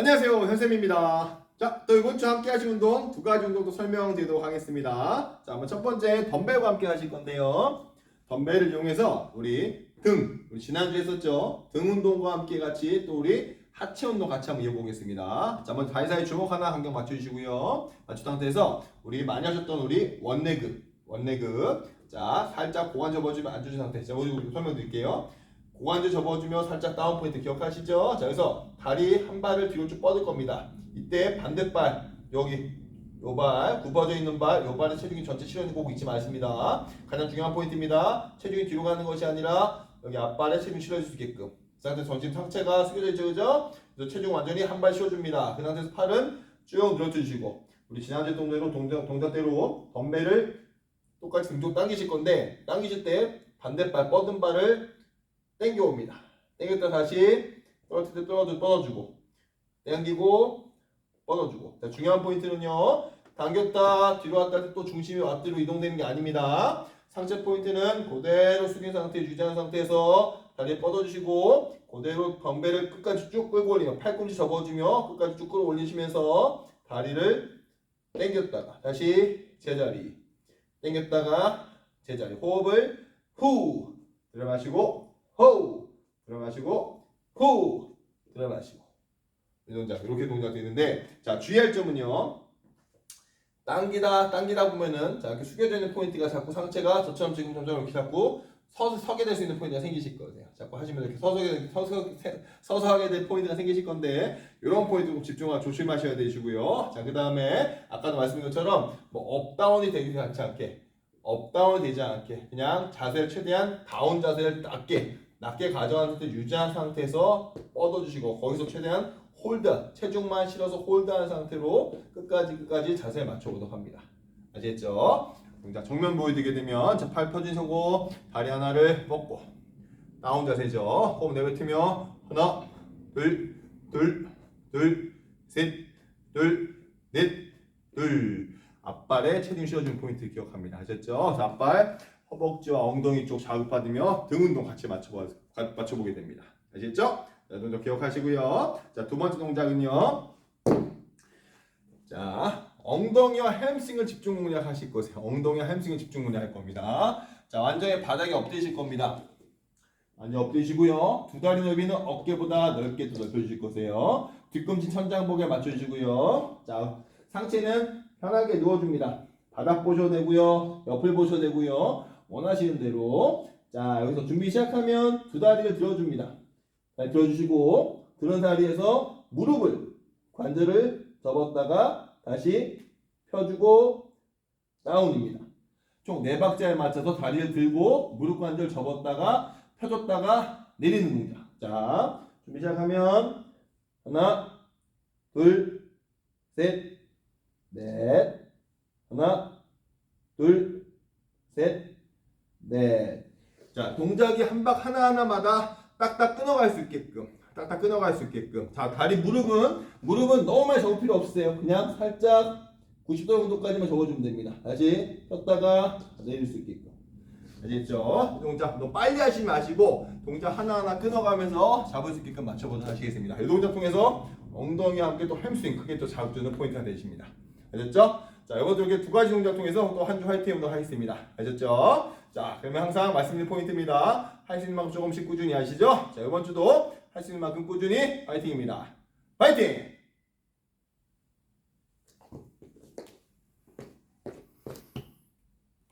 안녕하세요. 선생님입니다. 자 또 이번 주 함께 하실 운동 두 가지 운동도 설명드리도록 하겠습니다. 자 한번 첫 번째 덤벨과 함께 하실 건데요. 덤벨을 이용해서 우리 등 우리 지난주에 했었죠. 등 운동과 함께 같이 또 우리 하체 운동 같이 한번 이어보겠습니다. 자 먼저 다리사이 주먹 하나 간격 맞춰주시고요. 맞춘 상태에서 우리 많이 하셨던 우리 원레그 원레그. 자 살짝 고관 접어주면 앉으신 상태. 자 오늘 설명드릴게요 고관절 접어주며 살짝 다운 포인트 기억하시죠? 자, 그래서 다리 한 발을 뒤로 쭉 뻗을 겁니다. 이때 반대발 여기 요 발 굽어져 있는 발, 요 발에 체중이 전체 실어있는 꼭 잊지 마십니다. 가장 중요한 포인트입니다. 체중이 뒤로 가는 것이 아니라 여기 앞발에 체중 실어줄 수 있게끔. 그 상태 전신 상체가 숙여져 있죠, 그죠? 그래서 체중 완전히 한 발 실어줍니다. 그 상태에서 팔은 쭉 늘어주시고 우리 지난주 동대로 동작, 동작대로 덤벨을 똑같이 등쪽 당기실 건데 당기실 때 반대발 뻗은 발을 땡겨옵니다. 땡겼다 다시 떨어질 때 떨어져 뻗어주고 땡기고 뻗어주고. 자, 중요한 포인트는요. 당겼다 뒤로 왔다 할 때 또 중심이 앞뒤로 이동되는 게 아닙니다. 상체 포인트는 그대로 숙인 상태 유지한 상태에서 다리 뻗어주시고 그대로 덤벨을 끝까지 쭉 끌고 올리면 팔꿈치 접어주며 끝까지 쭉 끌어올리시면서 다리를 땡겼다가 다시 제자리. 땡겼다가 제자리. 호흡을 후! 들여 마시고 호! 들어 마시고 후 들어 마시고. 이 동작 이렇게 동작이 있는데 자 주의할 점은요. 당기다 당기다 보면은 자 이렇게 숙여져 있는 포인트가 자꾸 상체가 저처럼 지금 점점 이렇게 자꾸 서, 서게 될 수 있는 포인트가 생기실 거예요. 자꾸 하시면 이렇게 서서 서서 서서 하게 될 포인트가 생기실 건데 이런 포인트 꼭 집중하 조심하셔야 되시고요. 자 그 다음에 아까도 말씀드린 것처럼 뭐 업다운이 되지 않지 않게 업다운이 되지 않게 그냥 자세를 최대한 다운 자세를 낮게 낮게 가져간 상태 유지한 상태에서 뻗어주시고 거기서 최대한 홀드 체중만 실어서 홀드한 상태로 끝까지 끝까지 자세에 맞춰보도록 합니다. 아시겠죠? 동작 정면 보여드리게 되면 자, 팔 펴진 서고 다리 하나를 뻗고 다운 자세죠. 호흡 내뱉으며 하나 둘둘둘셋둘넷둘 앞발에 체중 실어주는 포인트 기억합니다. 아셨죠? 자, 앞발 허벅지와 엉덩이 쪽 자극받으며 등 운동 같이 맞춰보, 맞춰보게 됩니다. 아시겠죠? 자, 동작 기억하시고요. 자, 두 번째 동작은요. 자, 엉덩이와 햄스트링을 집중 공략 하실 거세요. 엉덩이와 햄스트링을 집중 공략 할 겁니다. 자, 완전히 바닥에 엎드실 겁니다. 완전 엎드시고요. 두 다리 넓이는 어깨보다 넓게 또 넓혀주실 거세요. 뒤꿈치 천장복에 맞춰주시고요. 자, 상체는 편하게 누워줍니다. 바닥 보셔도 되고요. 옆을 보셔도 되고요. 원하시는 대로. 자, 여기서 준비 시작하면 두 다리를 들어줍니다. 잘 들어주시고, 들은 다리에서 무릎을, 관절을 접었다가 다시 펴주고, 다운입니다. 총 네 박자에 맞춰서 다리를 들고, 무릎 관절 접었다가, 펴줬다가, 내리는 동작. 자, 준비 시작하면, 하나, 둘, 셋, 넷, 하나, 둘, 셋, 넷. 자, 동작이 한 박 하나하나마다 딱딱 끊어갈 수 있게끔, 딱딱 끊어갈 수 있게끔. 자, 다리 무릎은, 무릎은 너무 많이 접을 필요 없으세요. 그냥 살짝 90도 정도까지만 접어주면 됩니다. 다시 폈다가 내릴 수 있게끔. 이 동작 너무 빨리 하시지 마시고 동작 하나하나 끊어가면서 잡을 수 있게끔 맞춰보도록 하시겠습니다. 이 동작 통해서 엉덩이와 함께 또 햄스트링 크게 또 자극주는 포인트가 되십니다. 아셨죠? 자, 이것도 이렇게 두 가지 동작 통해서 또 한 주 화이팅 운동 하겠습니다. 아셨죠? 자, 그러면 항상 말씀드린 포인트입니다. 할 수 있는 만큼 조금씩 꾸준히 하시죠? 자, 이번 주도 할 수 있는 만큼 꾸준히 화이팅입니다. 화이팅!